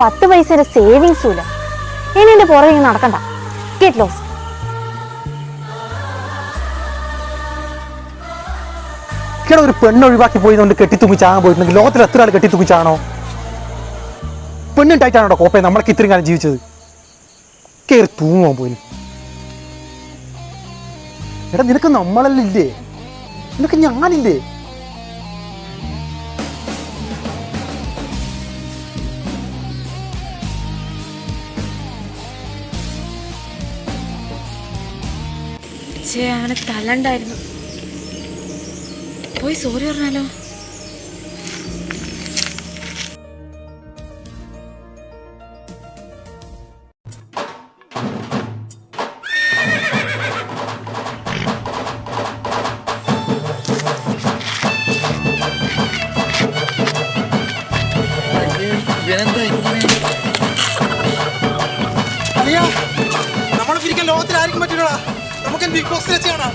പത്ത് പൈസയുടെ സേവിങ്സും ഇല്ല. ഇനി എന്റെ പുറകെ നടക്കണ്ട. ഗെറ്റ് ലോസ് ഒരു പെണ്ണ് ഒഴിവാക്കി പോയതുകൊണ്ട് കെട്ടിത്തൂങ്ങി ചാകാൻ പോയിട്ടുണ്ടെങ്കിൽ ലോകത്തിൽ എത്ര ആൾ കെട്ടിത്തൂങ്ങി ചാണോ പെണ്ണുണ്ടായിട്ടാണോ കോപ്പയെ നമ്മളൊക്കെ ഇത്രയും കാലം ജീവിച്ചത്. കയറി തൂങ്ങാൻ പോലും എടാ നിനക്ക് നമ്മളല്ലേ നിനക്ക് ഞാനില്ലേ? ചേ അവനെ തല്ലണ്ടായിരുന്നു പോയി സോറി പറഞ്ഞാലോ? ലോകത്തിൽ ആർക്കും പറ്റില്ലടാ. നമുക്ക് ബിഗ് ബോസ് വെച്ച് കാണാം?